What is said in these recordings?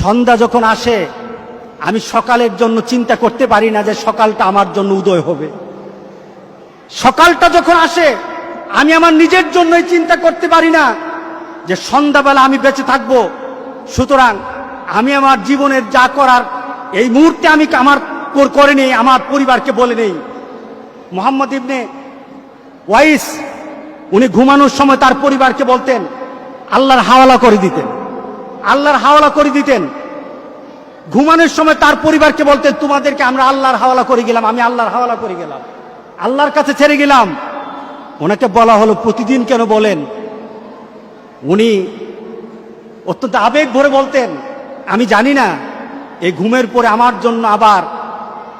সন্ধ্যা যখন আসে, আমি সকালের জন্য চিন্তা করতে পারি না যে সকালটা আমার জন্য উদয় হবে। সকালটা যখন আসে, আমি আমার নিজের জন্যই চিন্তা করতে পারি না যে সন্ধ্যাবেলা আমি বেঁচে থাকব। সুতরাং আমি আমার জীবনের যা করার, এই মুহূর্তে আমি আমার কর- নেই, আমার পরিবারকে বলে নেই। মোহাম্মদ ইবনে ওয়াইস, উনি ঘুমানোর সময় তার পরিবারকে বলতেন, আল্লাহর হাওয়ালা করে দিতেন। আল্লাহর হাওয়ালা করে দিতেন। ঘুমানোর সময় তার পরিবারকে বলতেন, তোমাদেরকে আমরা আল্লাহর হাওয়ালা করে গেলাম, আমি আল্লাহর হাওয়ালা করে গেলাম। আল্লাহর কাছে ছেড়ে গেলাম। ওনাকে বলা হলো, প্রতিদিন কেন বলেন? উনি অত্যন্ত আবেগ ভরে বলতেন, আমি জানি না এই ঘুমের পরে আমার জন্য আবার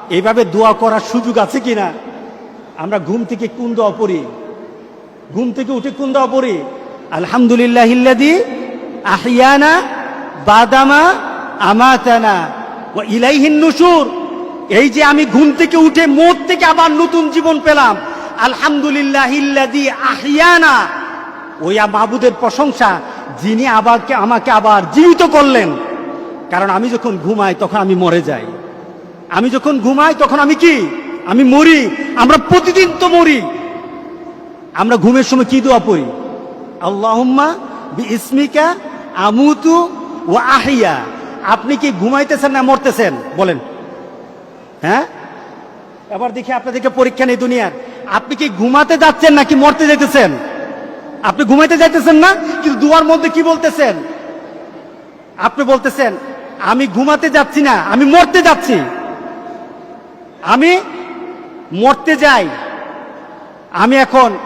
এইভাবে দোয়া করার সুযোগ আছে কিনা? আমরা ঘুম থেকে কোন দোয়া পড়ি? ঘুম থেকে উঠে কোন দোয়া পড়ি? আলহামদুলিল্লাহ আহিয়ানা বাদামা আমাতানা ও ইলাইহিন নুসুর এই যে আমি ঘুম থেকে উঠে মোট থেকে আবার নতুন জীবন পেলাম। আলহামদুলিল্লাহ ইল্লাদি আহিয়ানা ওই মাবুদের প্রশংসা, যিনি আবারকে আমাকে আবার জীবিত করলেন। কারণ আমি যখন ঘুমাই, তখন আমি মরে যাই। আমি যখন ঘুমাই, তখন আমি কি? আমি মরি। আমরা প্রতিদিন তো মরি। আমরা ঘুমের সময় কি দোয়া পড়ি? আল্লাহুম্মা ইসমিকা আমুতু ও আহিয়া, আপনি কি ঘুমাইতেছেন না মরতেছেন? বলেন। হ্যাঁ? এবার দেখি আপনাদেরকে পরীক্ষা নেই দুনিয়ার। আপনি কি ঘুমাতে যাচ্ছেন নাকি মরতে যাইতেছেন? আপনি ঘুমাইতে যাইতেছেন না, কিন্তু দুয়ার মধ্যে কি বলতেছেন? আপনি বলতেছেন, আমি ঘুমাতে যাচ্ছি না, আমি মরতে যাচ্ছি। আমি মরতে যাই। আমি এখন,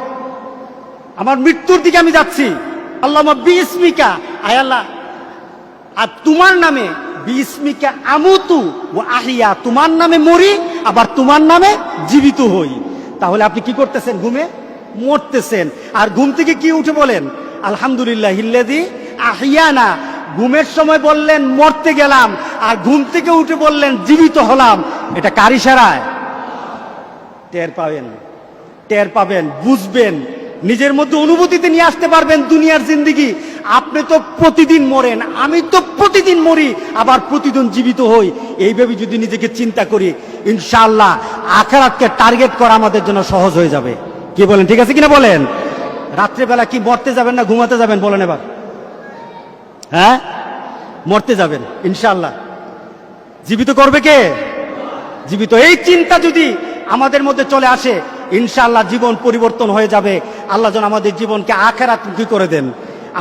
আমার মৃত্যুর দিকে আমি যাচ্ছি। আল্লাহ বিস্মিকা, আয় আল্লাহ। আর তোমার নামে বিস্মিকা আমুতু ও আহিয়া, তোমার নামে মরি, আবার তোমার নামে জীবিত হই। তাহলে আপনি কি করতেছেন ঘুমে? মরতেছেন। আর ঘুম থেকে কি উঠে বলেন? আলহামদুলিল্লাহ হিল্লাদি আহিয়ানা। ঘুমের সময় বললেন, মরতে গেলাম। আর ঘুম থেকে উঠে বললেন, জীবিত হলাম। এটা কার ইশারায়? টের পাবেন। টের পাবেন, বুঝবেন। নিজের মধ্যে অনুভূতিতে নিয়ে আসতে পারবেন দুনিয়ার জিন্দিগি। আপনি তো প্রতিদিন মরেন, আমি তো প্রতিদিন মরি, আবার প্রতিদিন জীবিত হই। এইভাবে যদি নিজেকে চিন্তা করি, ইনশাআল্লাহ আখেরাতকে টার্গেট করা আমাদের জন্য সহজ হয়ে যাবে। কি বলেন, ঠিক আছে কিনা বলেন? রাত্রেবেলা কি মরতে যাবেন না ঘুমাতে যাবেন, বলেন এবার। হ্যাঁ? মরতে যাবেন, ইনশাআল্লাহ। জীবিত করবে কে? জীবিত। এই চিন্তা যদি আমাদের মধ্যে চলে আসে, ইনশাআল্লাহ জীবন পরিবর্তন হয়ে যাবে। আল্লাহ যেন আমাদের জীবনকে আখেরাতমুখী করে দেন।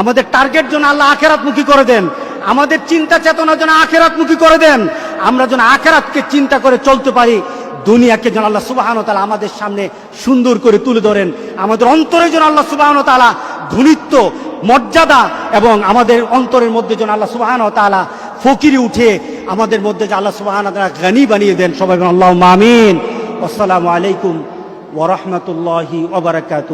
আমাদের টার্গেট যেন আল্লাহ আখেরাতমুখী করে দেন। আমাদের চিন্তা চেতনা যেন আখেরাতমুখী করে দেন। আমরা যেন আখেরাতকে চিন্তা করে চলতে পারি। দুনিয়াকে যেন আল্লাহ সুবাহান তালা আমাদের সামনে সুন্দর করে তুলে ধরেন। আমাদের অন্তরে যেন আল্লাহ সুবাহান তালা ধনিত্ব, মর্যাদা এবং আমাদের অন্তরের মধ্যে যেন আল্লাহ সুবাহান তালা ফকিরি উঠে আমাদের মধ্যে যে আল্লাহ সুবাহান তালা গানি বানিয়ে দেন। সবাই আল্লাহ মামিন আসসালামু আলাইকুম ওরহমতুল্লাহি ওবরাকাতু